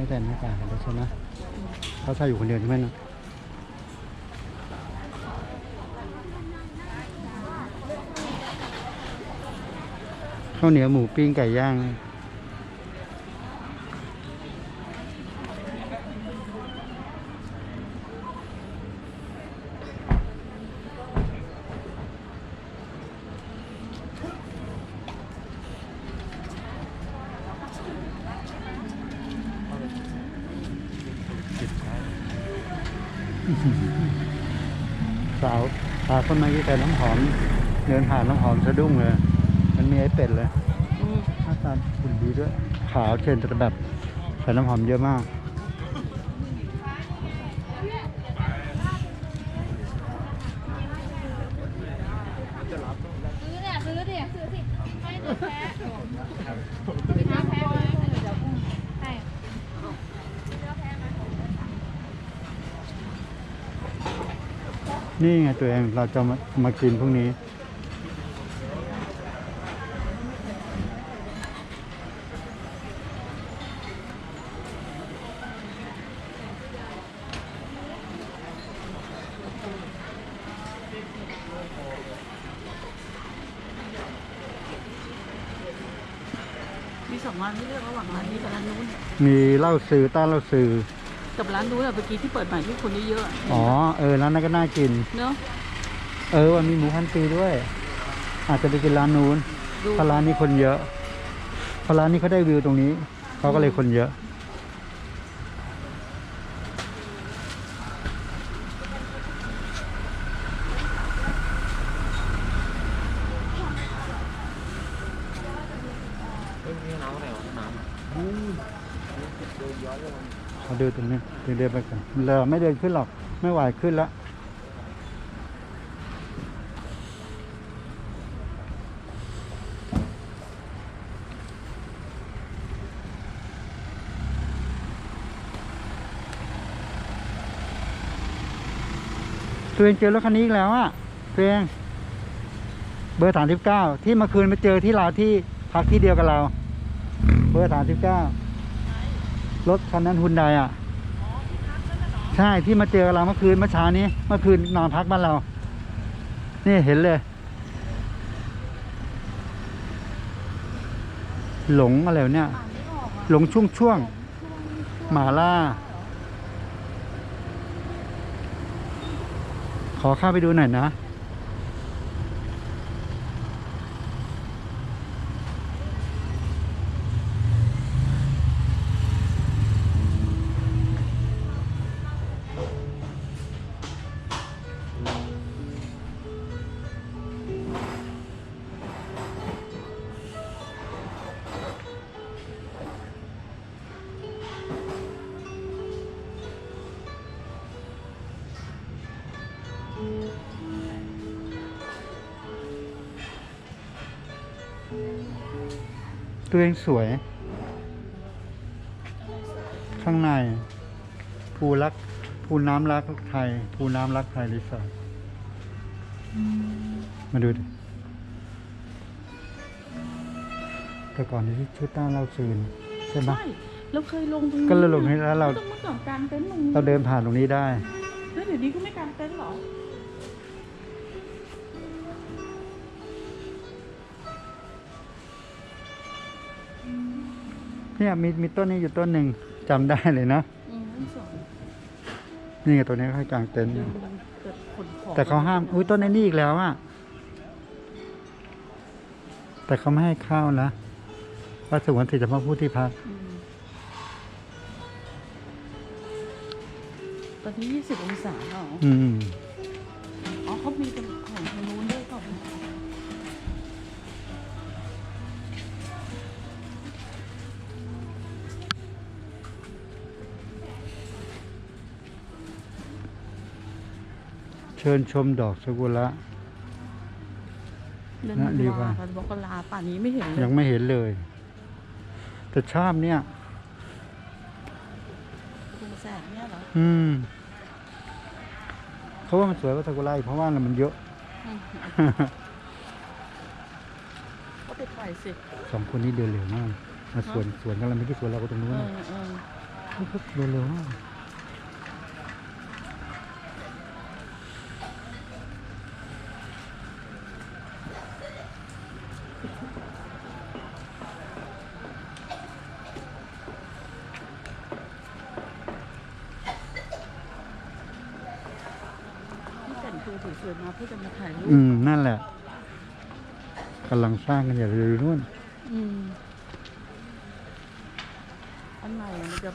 ไม่แต่หน้ากากกันใช่ไหมเขาใช่อยู่คนเดียวใช่ไหมนะข้าวเหนียวหมูปิ้งไก่ย่าง สาวสาวคนเมื่อกี้ใส่น้ำหอม เดินผ่านน้ำหอมสะดุ้งเลย มันมีไอ้เป็ดเลยอืมหน้าตาหุ่นดีด้วย ขาวเชนแต่แบบใส่น้ำหอมเยอะมาก ซื้อเนี่ยซื้อดิซื้อสิให้หนูแพ้เป็นน้ำแพ้ไหมเดี๋ยวกุ้งให้เนื้อแพ้ไหม นี่ไงตัวเองเราจะมามากินพรุ่งนี้ มีสองร้านที่เลือกระหว่างร้านนี้กับร้านนู้น มีเหล้าซื้อต้านเหล้าซื้อ กับร้านนู้นอะเมื่อกี้ที่เปิดใหม่ที่คนเยอะๆอะอ๋อ เออร้านนั้นก็น่ากิน เนอะเออวันมีหมูพันปีด้วย อาจจะไปกินร้านนู้นดูเพราะร้านนี้คนเยอะเพราะร้านนี้เขาได้วิวตรงนี้ เขาก็เลยคนเยอะเขาเดินาดูตรงนี้เดินเดินไปก่อนเราไม่เดินขึ้นหรอก ไม่ไหวขึ้นแล้วตัวเองเจอรถคันนี้อีกแล้วอะตัวเองเบอร์สามสิบเก้าที่เมื่อคืนไปเจอที่เราที่พักที่เดียวกับเรา เบอร์สามสิบเก้า รถคันนั้นฮุนไดอะใช่ที่มาเจอกับเราเมื่อคืนเมื่อเช้านี้ เมื่อคืนนอนพักบ้านเรา นี่เห็นเลย หลงอะไรเนี่ย หลงช่วงช่วงๆหมาล่า ขอข้าไปดูหน่อยนะ ตัวเองสวย ข้างใน ภูรักภูน้ำรักไทย ภูน้ำรักไทยรีสอร์ทมาดูดิแต่ก่อนนี้ชุดต้านเราซืนใช่ไหมใช่เราเคยลงตรงนี้ก็เราลงให้แล้วเราต้องเมื่อก่อนกางเต็นท์ตรงนี้เราเดินผ่านตรงนี้ได้แล้วเดี๋ยวนี้ก็ไม่กางเต็นท์เหรอ เนี่ยมีมีต้นนี้อยู่ต้นหนึ่งจำได้เลยนะอืมทั้งสองนี่ไงตัวนี้เขาให้กางเต็นท์อยู่เกิดขนของแต่เขาห้ามอุ้ยต้นไอ้นี่อีกแล้วอะแต่เขาไม่ให้เข้านะว่าสงวนสิทธิเฉพาะผู้ที่พักอืมตอนนี้ยี่สิบองศาเหรออืม อ๋อเขามีเป็นของทางนู้น เปล่าเชิญชมดอกซากุระ เดือนน่ะดีธันกว่าวาค่ะบอกลาป่านนี้ไม่เห็นเลยยังไม่เห็นเลย แต่ชอบเนี่ย คุณแสงเนี่ยเหรออืมเขาว่ามันสวยกว่าซากุระอีกเพราะว่ามันเยอะอืมก็ไปถ่ายสิสองคนนี้เดินเร็วมาก มาสวนสวนกันแล้วไม่กี่สวนเราก็ตรงนู้นเอน่ะอเออฮึบเร็วๆมาก ต่งตัวสวยๆมาเพื่อจะมาถ่ายรูอืปมนั่นแหละกำลังสร้างกันอย่าเลยนู่นอืมอันไหนมันจะ